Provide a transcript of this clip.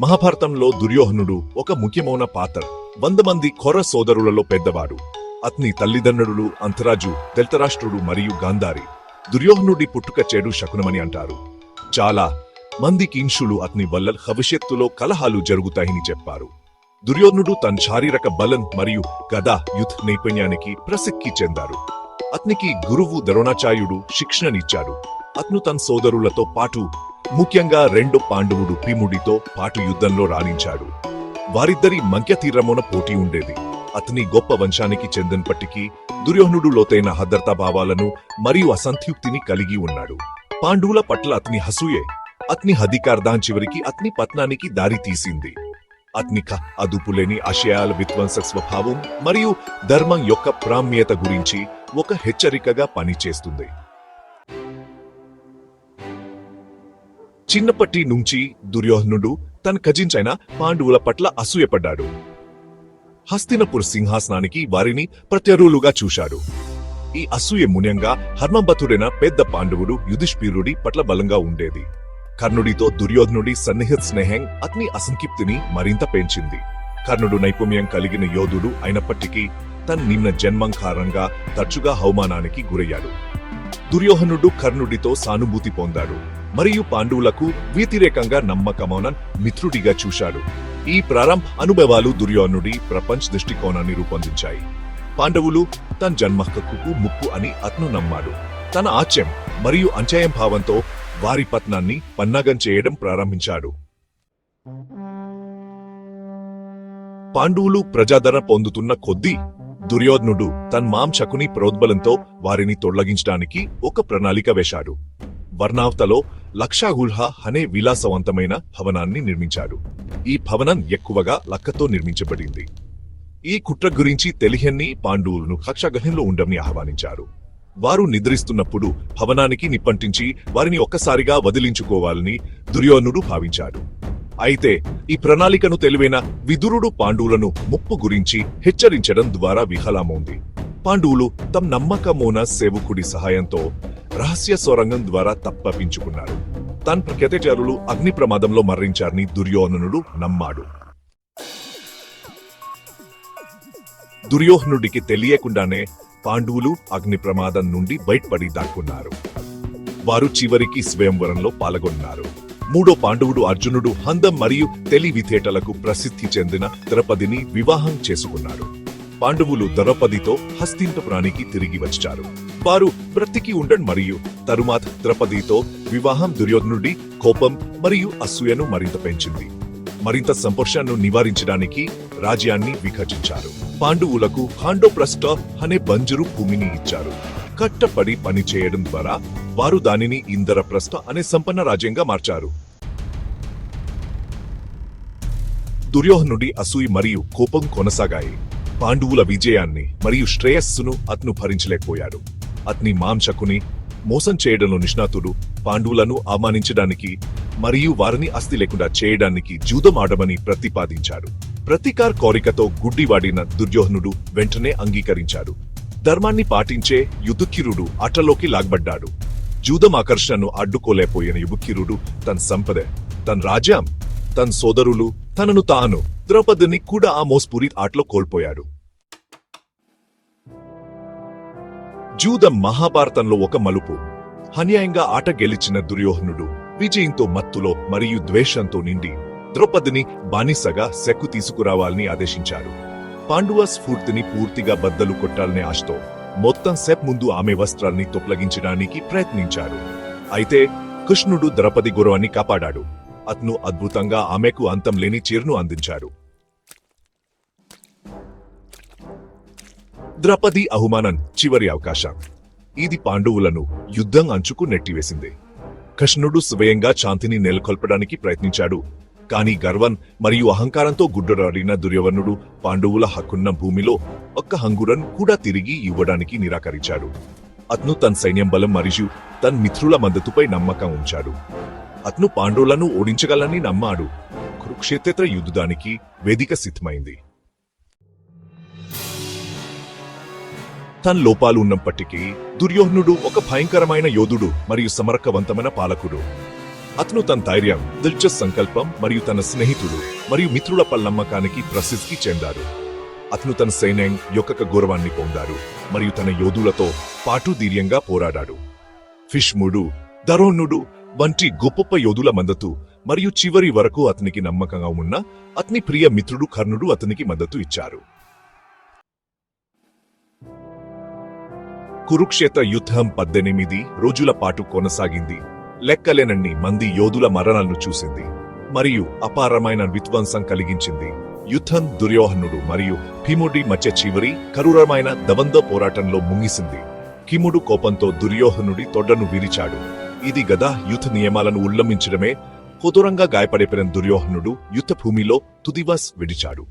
మహాభారతంలో దుర్యోధనుడు ఒక ముఖ్యమైన పాత్ర. వంద మంది కొర సోదరులలో పెద్దవాడు. అతని తల్లిదండ్రులు అంతరాజు ధృతరాష్ట్రుడు మరియు గాంధారి. దుర్యోధనుడి పుట్టుక చెడు శకునమని అంటారు. చాలా మంది కింషులు అతని వల్ల భవిష్యత్తులో కలహాలు జరుగుతాయని చెప్పారు. దుర్యోధనుడు తన శారీరక బలం మరియు గదా యుద్ధ నైపుణ్యానికి ప్రసిక్కి చెందారు. అతనికి గురువు ద్రోణాచార్యుడు శిక్షణనిచ్చాడు. అతను తన సోదరులతో పాటు ముఖ్యంగా రెండో పాండవుడు భీముడితో పాటు యుద్ధంలో రాణించాడు. వారిద్దరి మంక్యతీరమున పోటీ ఉండేది. అతని గొప్ప వంశానికి చెందినప్పటికీ దుర్యోహనుడు లోతైన భద్రతా భావాలను మరియు అసంతృప్తిని కలిగి ఉన్నాడు. పాండవుల పట్ల అతని హసూయే అతని అధికారదాం చివరికి అతని పత్నానికి దారి తీసింది. అతని క- అదుపులేని ఆశయాల విధ్వంస స్వభావం మరియు ధర్మం యొక్క ప్రామ్యత గురించి ఒక హెచ్చరికగా పనిచేస్తుంది. చిన్నప్పటి నుంచి దుర్యోధనుడు తన కజించైన పాండవుల పట్ల అసూయపడ్డాడు. హస్తినపుర్ సింహాసనానికి వారిని ప్రత్యరులుగా చూశాడు. ఈ అసూయ మున్యంగా హర్మబతుడైన పెద్ద పాండవుడు యుధిష్ఠిరుడి పట్ల బలంగా ఉండేది. కర్ణుడితో దుర్యోధనుడి సన్నిహిత స్నేహం అతని అసంకిప్తిని మరింత పెంచింది. కర్ణుడు నైపుణ్యం కలిగిన యోధుడు అయినప్పటికీ తన నిమ్న జన్మం కారణంగా తరచుగా అవమానానికి గురయ్యాడు. దుర్యోధనుడు కర్ణుడితో సానుభూతి పొందాడు. మరియు పాండవులకు వ్యతిరేకంగా నమ్మకమైన మిత్రుడిగా చూశాడు. ఈ ప్రారంభ అనుభవాలు దుర్యోధనుడి ప్రపంచ దృష్టికోణాన్ని రూపొందించాయి. పాండవులు తన జన్మ హక్కుకు ముప్పు అని అతను నమ్మాడు. తన ఆచ్యం మరియు అంచయం భావంతో వారి పత్నాన్ని పన్నాగం చేయడం ప్రారంభించాడు. పాండవులు ప్రజాదరణ పొందుతున్న కొద్దీ దుర్యోధనుడు తన్మాంసకుని ప్రోద్బలంతో వారిని తొలగించడానికి ఒక ప్రణాళిక వేశాడు. వర్ణావతలో లక్షాగుల్హ అనే విలాసవంతమైన భవనాన్ని నిర్మించాడు. ఈ భవనం ఎక్కువగా లక్కతో నిర్మించబడింది. ఈ కుట్ర గురించి తెలియని పాండవులను కక్షగహంలో ఉండమని ఆహ్వానించారు. వారు నిద్రిస్తున్నప్పుడు భవనానికి నిప్పంటించి వారిని ఒక్కసారిగా వదిలించుకోవాలని దుర్యోధనుడు భావించాడు. అయితే ఈ ప్రణాళికను తెలివైన విదురుడు పాండవులను ముప్పు గురించి హెచ్చరించడం ద్వారా విఫలమవుంది పాండవులు తమ నమ్మకమోన సేవకుడి సహాయంతో రహస్య సొరంగం ద్వారా తప్పపించుకున్నారు. తన ప్రఖ్యతచారులు అగ్ని ప్రమాదంలో మరణించారని దుర్యోధనుడు నమ్మాడు. దుర్యోధనుడికి తెలియకుండానే పాండవులు అగ్ని ప్రమాదం నుండి బయటపడి దాక్కున్నారు. వారు చివరికి స్వయంవరంలో పాల్గొన్నారు. మూడో పాండవుడు అర్జునుడు హందం మరియు తెలివితేటలకు ప్రసిద్ధి చెందిన ద్రౌపదిని వివాహం చేసుకున్నారు. పాండవులు ద్రౌపదితో హస్తింతపురానికి తిరిగి వచ్చారు. వారు బ్రతికి ఉండడం మరియు తరువాత ద్రౌపదితో వివాహం దుర్యోధనుడి కోపం మరియు అసూయను మరింత పెంచింది. మరింత సంపర్షాన్ని నివారించడానికి రాజ్యాన్ని విభజించారు పాండవులకు పాండోప్రస్థ అనే బంజరు భూమిని ఇచ్చారు. కట్టపడి పని చేయడం ద్వారా వారు దానిని ఇంద్రప్రస్థ అనే సంపన్న రాజ్యంగా మార్చారు. దుర్యోధనుడి అసూయి మరియు కోపం కొనసాగాయి. పాండువుల విజయాన్ని మరియు శ్రేయస్సును అతను భరించలేకపోయాడు. అతని మాంసకుని మోసం చేయడంలో నిష్ణాతుడు పాండవులను అవమానించడానికి మరియు వారిని అస్థి లేకుండా చేయడానికి జూదం ఆడమని ప్రతిపాదించాడు. ప్రతీకార్ కోరికతో గుడ్డివాడిన దుర్యోధనుడు వెంటనే అంగీకరించాడు. ధర్మాన్ని పాటించే యుధుకిరుడు ఆటలోకి లాగబడ్డాడు. జూదం ఆకర్షణను అడ్డుకోలేకపోయిన యువకిరుడు తన సంపద తన రాజ్యం తన సోదరులు తనను తాను ద్రౌపదిని కూడా ఆ మోస్పురి ఆటలో కోల్పోయాడు. జూదం మహాభారతంలో ఒక మలుపు. అన్యాయంగా ఆట గెలిచిన దుర్యోహనుడు విజయంతో మత్తులో మరియు ద్వేషంతో నిండి ద్రౌపదిని బానిసగా సెక్కు తీసుకురావాలని ఆదేశించాడు పాండువ స్ఫూర్తిని పూర్తిగా బద్దలు కొట్టాలనే ఆశతో మొత్తం సెప్ ముందు ఆమె వస్త్రాల్ని తొప్పగించడానికి ప్రయత్నించాడు అయితే కృష్ణుడు ద్రౌపది గౌరవాన్ని కాపాడాడు. అతను అద్భుతంగా ఆమెకు అంతం లేని చీరను అందించాడు. ద్రౌపది అహుమానన్ చివరి అవకాశం. ఇది పాండవులను యుద్ధం అంచుకు నెట్టివేసింది. కృష్ణుడు స్వయంగా శాంతిని నెలకొల్పడానికి ప్రయత్నించాడు. కానీ గర్వన్ మరియు అహంకారంతో గుడ్డరాడిన దుర్యోధనుడు పాండవుల హక్కున్న భూమిలో ఒక్క హంగురన్ కూడా తిరిగి ఇవ్వడానికి నిరాకరించాడు. అతను తన సైన్యం బలం మరియు తన మిత్రుల మద్దతుపై నమ్మకం ఉంచాడు. అతను పాండవులను ఓడించగలని నమ్మాడు. కురుక్షేత్ర యుద్ధానికి వేదిక సిద్ధమైంది. తన లోపాలు ఉన్నప్పటికీ దుర్యోధనుడు ఒక భయంకరమైన యోధుడు మరియు సమరకవంతమైన పాలకుడు. అతను తన ధైర్యం దిల్చస్ సంకల్పం మరియు తన స్నేహితుడు మరియు మిత్రుల పల్లమ్మకానికి ప్రసిద్ధికి చెందారు. అతను తన సైన్యం యొక్క గౌరవాన్ని పొందారు మరియు తన యోధులతో పాటు ధీర్యంగా పోరాడాడు. ఫిష్ముడు దరోణుడు వంటి గొప్ప యోధుల మద్దతు మరియు చివరి వరకు అతనికి నమ్మకంగా ఉన్న అతని ప్రియ మిత్రుడు కర్ణుడు అతనికి మద్దతు ఇచ్చారు. కురుక్షేత్ర యుద్ధం పద్దెనిమిది రోజుల పాటు కొనసాగింది. లెక్కలేనన్ని మంది యోధుల మరణాలను చూసింది. మరియు అపారమైన విధ్వంసం కలిగించింది. యుద్ధం దుర్యోహనుడు మరియు భీముడి మధ్య చివరి కరురమైన దవంద పోరాటంలో ముగిసింది. కిముడు కోపంతో దుర్యోహనుడి తొడ్డను విరిచాడు. ఇది గదా యుద్ధ నియమాలను ఉల్లంఘించడమే కొదురంగా గాయపడిపోయిన దుర్యోహనుడు యుద్ధ భూమిలో తుదివాస్ విడిచాడు.